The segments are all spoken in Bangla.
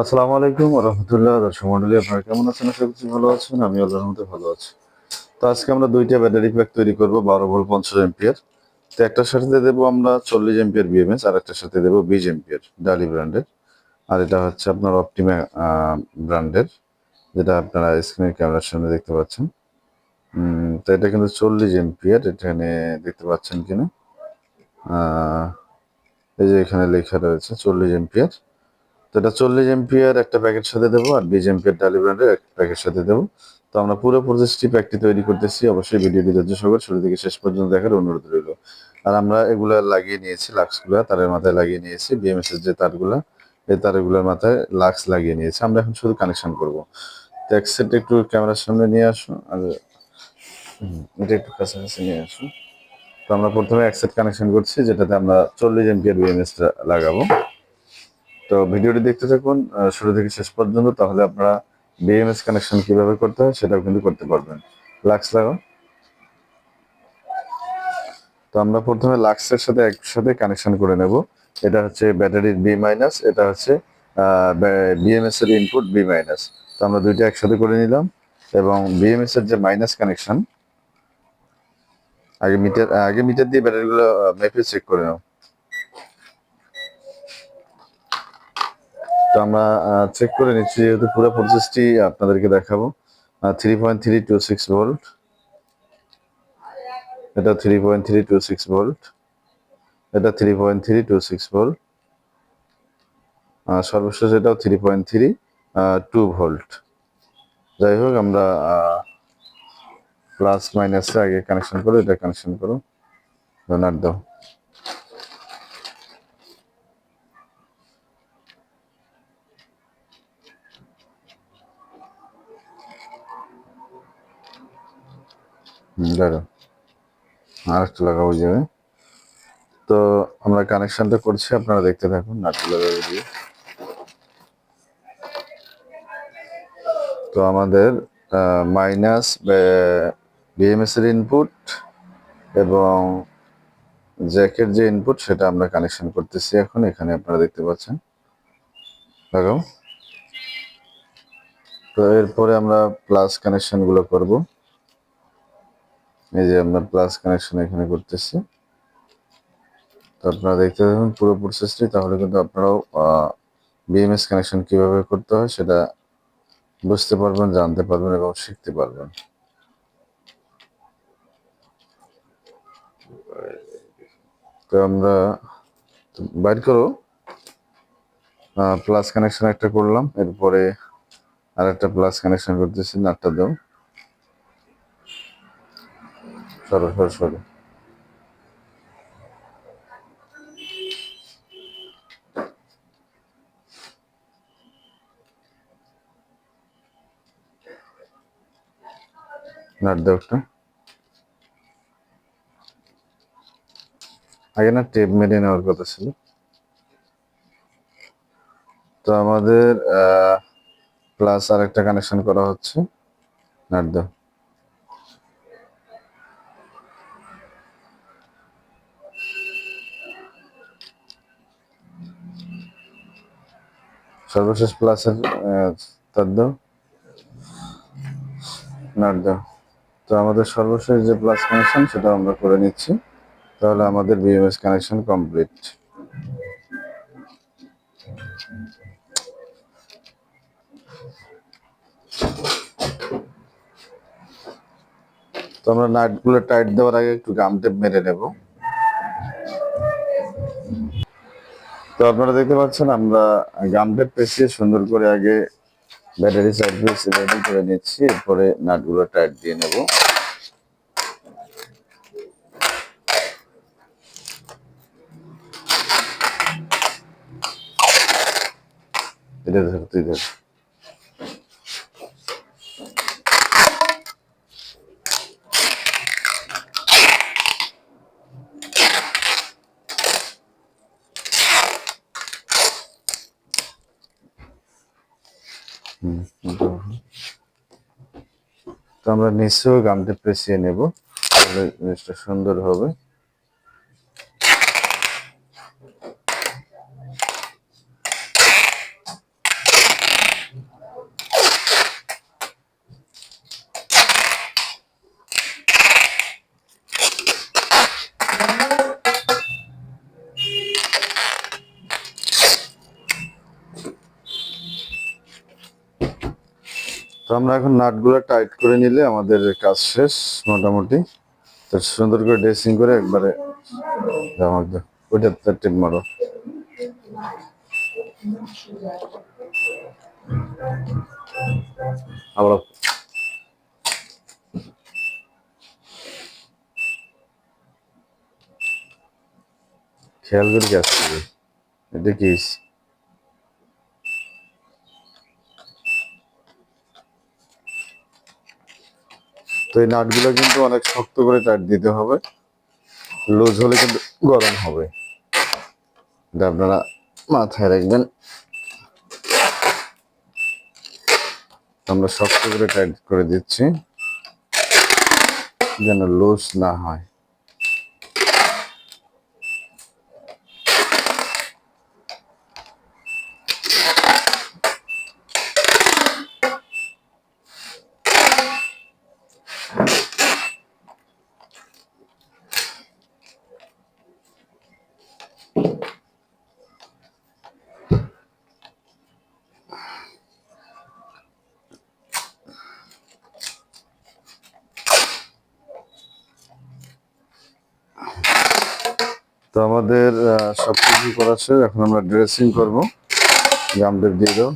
আসসালামু আলাইকুম রহমতুল্লাহ দর্শক মন্ডলী, আপনারা কেমন আছেন? আশা করছি ভালো আছেন, আমি আল্লাহর মধ্যে ভালো আছি। তো আজকে আমরা দুইটা ব্যাটারি প্যাক তৈরি করব, বারো ভোল্ট পঞ্চাশ এম্পিয়ার তো একটার সাথে দেবো আমরা চল্লিশ এম্পিয়ার বিএমএস আর একটার সাথে দেবো বিশ এম্পিয়ার ডালি ব্র্যান্ডের আর এটা হচ্ছে আপনার অপটিমা ব্র্যান্ডের যেটা আপনারা স্ক্রিনের ক্যামেরার সামনে দেখতে পাচ্ছেন। তো এটা কিন্তু চল্লিশ এম্পিয়ার এখানে দেখতে পাচ্ছেন কিনা? এই যে এখানে লেখা রয়েছে চল্লিশ এম্পিয়ার তো এটা চল্লিশ এমপিয়ার একটা প্যাকেট সাথে দেবো আর বিশ এমপিয়ার ডালি ব্র্যান্ডের একটা প্যাকেট সাথে দেবো। তো আমরা পুরো প্রসেসটি প্যাকটি তৈরি করতেছি। অবশ্যই ভিডিওটি ধৈর্য সহকারে শুরু থেকে শেষ পর্যন্ত দেখার অনুরোধ রইল। আর আমরা এগুলা লাগিয়ে নিয়েছি লাক্সগুলা তারের মাথায় লাগিয়ে নিয়েছি বিএমএস এর যে তারগুলা, এই তারগুলোর মাথায় লাক্স লাগিয়ে নিয়েছি। আমরা এখন শুধু কানেকশন করব। তো এক সেট একটু ক্যামেরার সামনে নিয়ে আসুন আর এটা একটু কাছাকাছি নিয়ে আসুন তো আমরা প্রথমে এক সেট কানেকশন করছি, যেটাতে আমরা চল্লিশ এমপিয়ার বিএমএস লাগাবো। তো ভিডিওটি দেখতে থাকুন শুরু থেকে শেষ পর্যন্ত, তাহলে আপনারা বিএমএস কানেকশন কীভাবে করতে হয় সেটাও কিন্তু করতে পারবেন। লাক্স লাগাও। তো আমরা প্রথমে লাক্সের সাথে একসাথে কানেকশন করে নেব। এটা হচ্ছে ব্যাটারির বি মাইনাস এটা হচ্ছে বিএমএস এর ইনপুট বি মাইনাস তো আমরা দুইটা একসাথে করে নিলাম, এবং বিএমএস এর যে মাইনাস কানেকশন আগে মিটার আগে মিটার দিয়ে ব্যাটারিগুলো মেপে চেক করে নাও। তো আমরা চেক করে নিচ্ছি যেহেতু পুরো প্রসেসটি আপনাদেরকে দেখাবো। Three point three two six volt এটা three point three two six volt এটা three point three two six volt সর্বশেষ এটাও three point three two volt যাই হোক, আমরা প্লাস মাইনাসে আগে কানেকশন করো, এটা কানেকশন করো। নাট দাও লাগাও আর একটু লাগাবো জায়গায়। তো আমরা কানেকশনটা করছি, আপনারা দেখতে থাকুন নাটু লাগাবো দিয়ে তো আমাদের মাইনাস বিএমএস এর ইনপুট এবং জ্যাকের যে ইনপুট সেটা আমরা কানেকশন করতেছি এখন, এখানে আপনারা দেখতে পাচ্ছেন। লাগাও তো এরপরে আমরা প্লাস কানেকশনগুলো করব। এই যে আমরা প্লাস কানেকশন এখানে করতেছি। তো আপনারা দেখতে থাকুন পুরো প্রসেসটি তাহলে কিন্তু আপনারাও বিএমএস কানেকশন কীভাবে করতে হয় সেটা বুঝতে পারবেন, জানতে পারবেন এবং শিখতে পারবেন। তো আমরা বাইর করো। প্লাস কানেকশন একটা করলাম, এরপরে আর একটা প্লাস কানেকশন করতেছি, নাটটা দাও। সরো। সরো সরো আগে না টেপ মেরে নেওয়ার কথা ছিল। তো আমাদের প্লাস আর একটা কানেকশন করা হচ্ছে। নাট দাও। সর্বশেষ প্লাসের নাট দাও তো আমাদের সর্বশেষ যে প্লাস কানেকশন সেটা আমরা করে নিচ্ছি। তাহলে আমাদের বিএমএস কানেকশন কমপ্লিট তো আমরা নাটগুলো টাইট দেওয়ার আগে একটু গাম টেপ মেরে নেব। তো আপনারা দেখতে পাচ্ছেন, আমরা গাম টেপ পেঁচিয়ে সুন্দর করে আগে ব্যাটারি পিস রেডি করে নিচ্ছি, এরপরে নাটগুলো টাইট দিয়ে নেব। এটা ধরতে তুই তো আমরা নিশ্চয়ই গামটা পেঁচিয়ে নেব জিনিসটা সুন্দর হবে। আমরা এখন নাটগুলো টাইট করে নিলে আমাদের কাজ শেষ, মোটামুটি। তো সুন্দর করে ড্রেসিং করে একবারে ওইটা টিপ মারো। খেয়াল করে কি আসছে? এটা কি? তো এই নাটগুলো কিন্তু অনেক শক্ত করে টাইট দিতে হবে। লুজ হলে কিন্তু গরম হবে। এটা আপনারা মাথায় রাখবেন। আমরা শক্ত করে টাইট করে দিচ্ছি। যেন লুজ না হয়। তো আমাদের সব কিছু করা এখন আমরা ড্রেসিং করব। জামদের দিয়ে দাও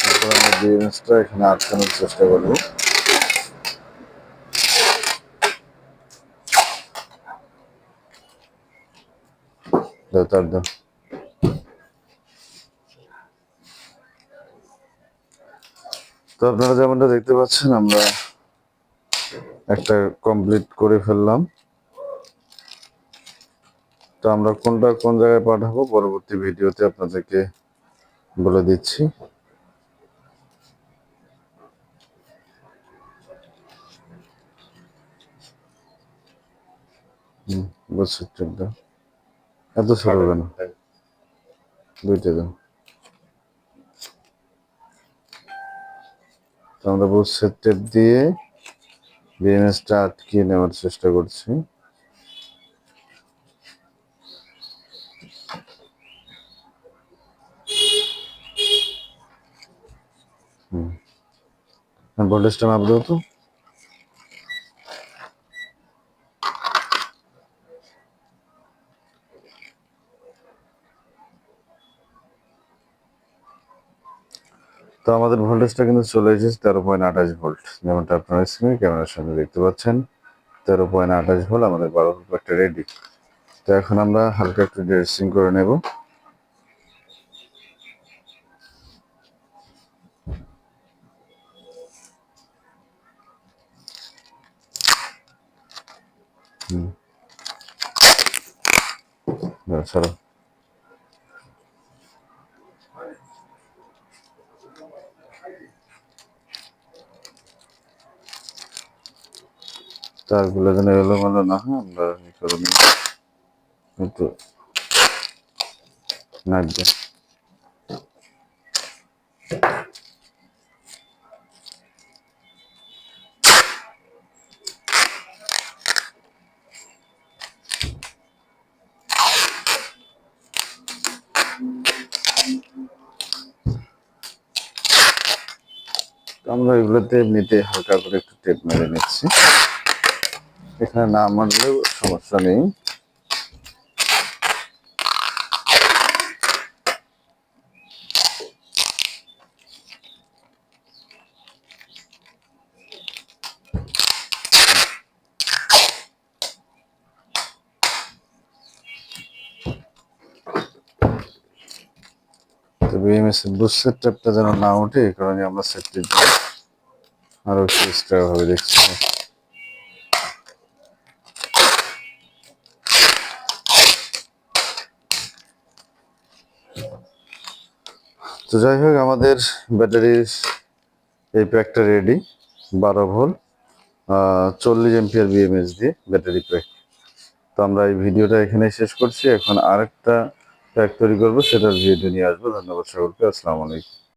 তারপর আমরা ডিএমএসটা এখানে আটকানোর চেষ্টা করব। তো আপনারা যেমনটা দেখতে পাচ্ছেন, আমরা একটা কমপ্লিট করে ফেললাম। তো আমরা কোনটা কোন জায়গায় পাঠাবো? পরবর্তী ভিডিওতে আপনাদেরকে বলে দিচ্ছি। এত ছোট কেন? দুইটা দাও তো আমরা বুঝছে টেপ দিয়ে বিএমএসটা আটকিয়ে নেওয়ার চেষ্টা করছি। ভোল্টেজটা মাপ দাও তো। তো আমাদের ভোল্টেজটা কিন্তু চলে এসেছে তেরো পয়েন্ট আঠাশ ভোল্ট যেমনটা আপনারা স্ক্রিনে ক্যামেরার সামনে দেখতে পাচ্ছেন, তেরো পয়েন্ট আঠাশ ভোল্ট আমাদের বারো ভোল্ট রেডি তো এখন আমরা হালকা একটু ড্রেসিং করে নেব। ছাড়ো তারগুলো যেন এলোমেলো না হয় আমরা ই করে নিই আমরা এগুলোতে এমনিতে হালকা করে একটু টেপ মেরে নিচ্ছি। এখানে না মারলেও সমস্যা নেই। বিএমএস বুস্টার ট্যাপটা যেন না ওঠে, এই কারণে আমরা সেফটির জন্য আরও একটু ভাবে দেখছি। তো যাই হোক, আমাদের ব্যাটারির এই প্যাকটা রেডি বারো ভোল্ট চল্লিশ এমপিআর বিএমএস দিয়ে ব্যাটারি প্যাক তো আমরা এই ভিডিওটা এখানে শেষ করছি। এখন আরেকটা প্যাক তৈরি করব সেটার ভিডিও নিয়ে আসব। ধন্যবাদ সকলকে আসসালামু আলাইকুম।